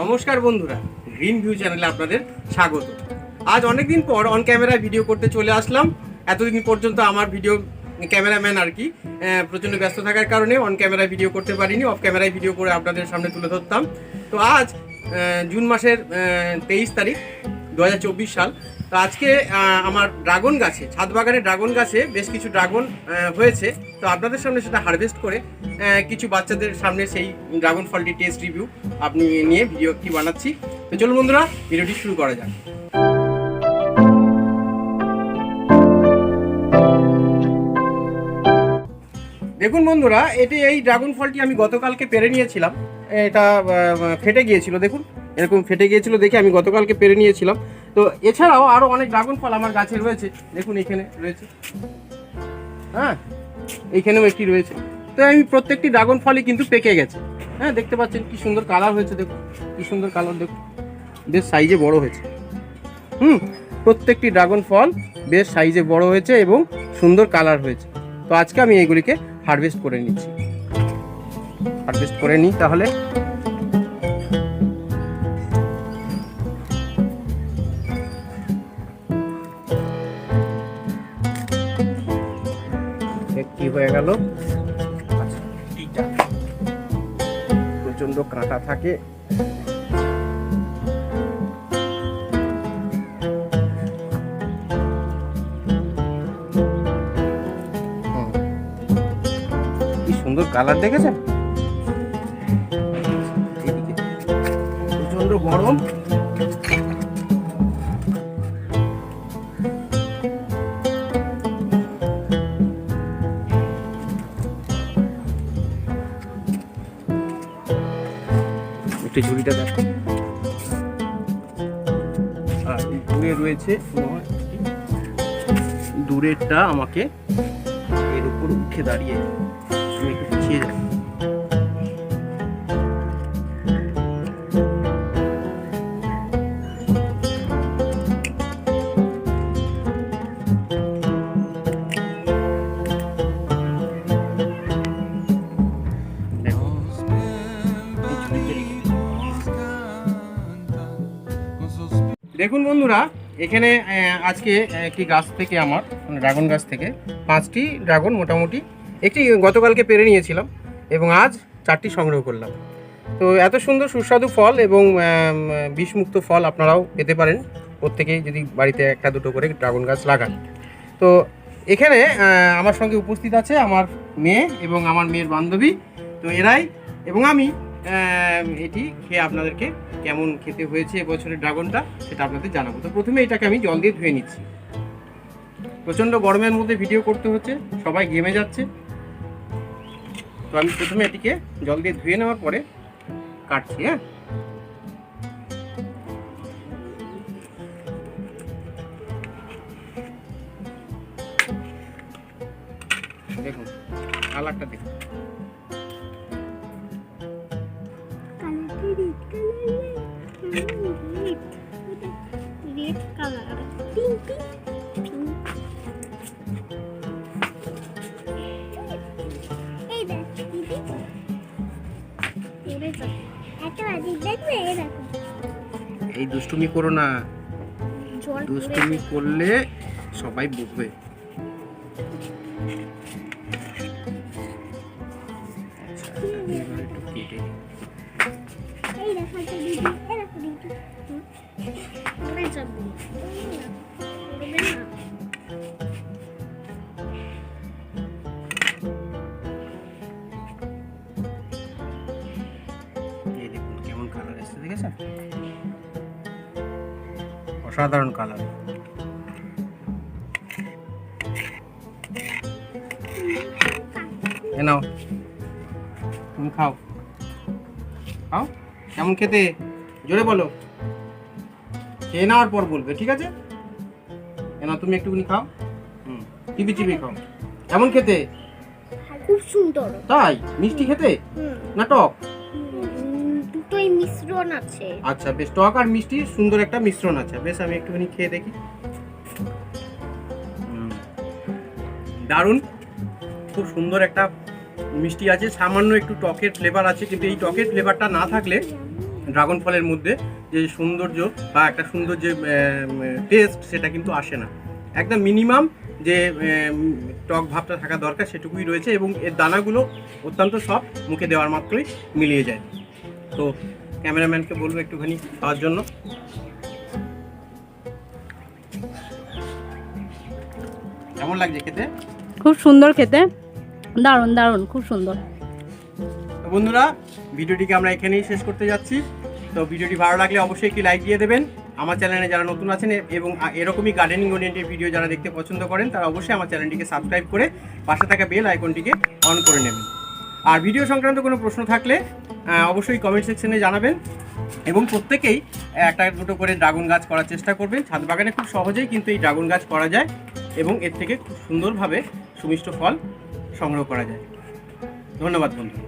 নমস্কার বন্ধুরা green view চ্যানেলে আপনাদের স্বাগত। আজ অনেক দিন পর অন ক্যামেরায় ভিডিও করতে চলে আসলাম। এতদিন পর্যন্ত আমার ভিডিও ক্যামেরাম্যান আর কি প্রচণ্ড ব্যস্ত থাকার কারণে অন ক্যামেরায় ভিডিও করতে পারিনি অফ ক্যামেরায় ভিডিও করে আপনাদের সামনে তুলে ধরতাম। তো আজ জুন মাসের তেইশ তারিখ, দু হাজার চব্বিশ সাল তো আজকে আমার ড্রাগন গাছে ছাদ বাগানে ড্রাগন গাছে বেশ কিছু ড্রাগন হয়েছে। তো আপনাদের সামনে সেটা হারভেস্ট করে কিছু বাচ্চাদের সামনে সেই ড্রাগন ফলটি টেস্ট রিভিউ আপনি নিয়ে ভিডিও বানাচ্ছি। তো চলুন বন্ধুরা ভিডিওটি শুরু করা যাক। দেখুন বন্ধুরা, এটি এই ড্রাগন ফলটি আমি গতকালকে পেরে নিয়েছিলাম। এটা ফেটে গিয়েছিল, দেখুন। এরকম ফেটে গিয়েছিল দেখে আমি গতকালকে পেরে নিয়েছিলাম। তো এছাড়াও আরও অনেক ড্রাগন ফল আমার গাছে রয়েছে। দেখুন এখানে রয়েছে। হ্যাঁ এইখানেও একটি রয়েছে। তো আমি প্রত্যেকটি ড্রাগন ফলই কিন্তু পেকে গেছে। হ্যাঁ দেখতে পাচ্ছেন কি সুন্দর কালার হয়েছে, দেখুন। কি সুন্দর কালার দেখুন। বেশ সাইজে বড় হয়েছে। হুম, প্রত্যেকটি ড্রাগন ফল বেশ সাইজে বড় হয়েছে এবং সুন্দর কালার হয়েছে। তো আজকে আমি এগুলিকে হারভেস্ট করে নিচ্ছি। হারভেস্ট করে নিই তাহলে। কি হয়ে গেল? আচ্ছা। প্রচণ্ড কাঁটা থাকে। কি সুন্দর কালার দেখেছেন? প্রচণ্ড গরম। একটু ঝুড়িটা দেখো। আর দূরে রয়েছে দূরেরটা আমাকে এর উপর উঠে দাঁড়িয়ে আমি একটু পিছিয়ে যাই দেখুন বন্ধুরা, এখানে আজকে একটি গাছ থেকে আমার মানে ড্রাগন গাছ থেকে পাঁচটি ড্রাগন মোটামুটি। একটি গতকালকে পেরে নিয়েছিলাম এবং আজ চারটি সংগ্রহ করলাম। তো এত সুন্দর সুস্বাদু ফল এবং বিষমুক্ত ফল আপনারাও পেতে পারেন। প্রত্যেকেই যদি বাড়িতে একটা দুটো করে ড্রাগন গাছ লাগান। তো এখানে আমার সঙ্গে উপস্থিত আছে আমার মেয়ে এবং আমার মেয়ের বান্ধবী। তো এরাই এবং আমি। এটি খেয়ে আপনাদেরকে কেমন খেতে হয়েছে এবছরের ড্রাগনটা সেটা আপনাদের জানাব। তো প্রথমে এটাকে আমি জল দিয়ে ধুয়ে নিচ্ছি। প্রচণ্ড গরমের মধ্যে ভিডিও করতে হচ্ছে, সবাই ঘেমে যাচ্ছে। তো আমি প্রথমে এটিকে জল দিয়ে ধুয়ে নেওয়ার পরে কাটছি হ্যাঁ? দেখুন, কালারটা দেখুন। রেড কালার পিঙ্ক পিঙ্ক এই দেখ দিদি এই দেখো একটা বাজি দেখবে এই দেখো এই দুষ্টুমি করো না। দুষ্টুমি করলে সবাই বুঝবে আচ্ছা, একটু কেটে অসাধারণ কালার এ নাও। তুমি খাও। খাও? কেমন খেতে? জোরে বলো। খেয়ে নেওয়ার পর বলবে ঠিক আছে? নাও তুমি একটুখানি খাও। হুম চিবি চিবি খাও। কেমন খেতে? খুব সুন্দর। তাই? মিষ্টি খেতে? না টক? দুটোই মিশ্রণ আছে। আচ্ছা বেশ টক আর মিষ্টি সুন্দর একটা মিশ্রণ আছে। বেশ আমি একটুখানি খেয়ে দেখি। হুম, দারুণ। খুব সুন্দর একটা মিষ্টি আছে, সামান্য একটু টকের ফ্লেভার আছে, কিন্তু এই টকের ফ্লেভারটা না থাকলে ড্রাগন ফলের মধ্যে যে সৌন্দর্য বা একটা সুন্দর যে টেস্ট সেটা কিন্তু আসে না। একদম মিনিমাম যে টক ভাবটা থাকা দরকার সেটুকুই রয়েছে এবং এর দানাগুলো অত্যন্ত সফট মুখে দেওয়ার মাত্রই মিলিয়ে যায়। তো ক্যামেরাম্যানকে বলব একটুখানি খাওয়ার জন্য। কেমন লাগছে খেতে? খুব সুন্দর খেতে। দারুণ দারুণ, খুব সুন্দর। বন্ধুরা, ভিডিওটিকে আমরা এখানেই শেষ করতে যাচ্ছি। তো ভিডিওটি ভালো লাগলে অবশ্যই একটি লাইক দিয়ে দেবেন। আমার চ্যানেলে যারা নতুন আছেন এবং এরকমই গার্ডেনিং ওরিয়েন্টেড ভিডিও যারা দেখতে পছন্দ করেন, তারা অবশ্যই আমার চ্যানেলটিকে সাবস্ক্রাইব করে পাশে থাকা বেল আইকনটিকে অন করে নেবেন। আর ভিডিও সংক্রান্ত কোনো প্রশ্ন থাকলে অবশ্যই কমেন্ট সেকশনে জানাবেন এবং প্রত্যেকেই একটা দুটো করে ড্রাগন গাছ করার চেষ্টা করবেন। ছাদ বাগানে খুব সহজেই কিন্তু এই ড্রাগন গাছ করা যায় এবং এর থেকে খুব সুন্দরভাবে সুমিষ্ট ফল সংগ্রহ করা যায়। ধন্যবাদ বন্ধু।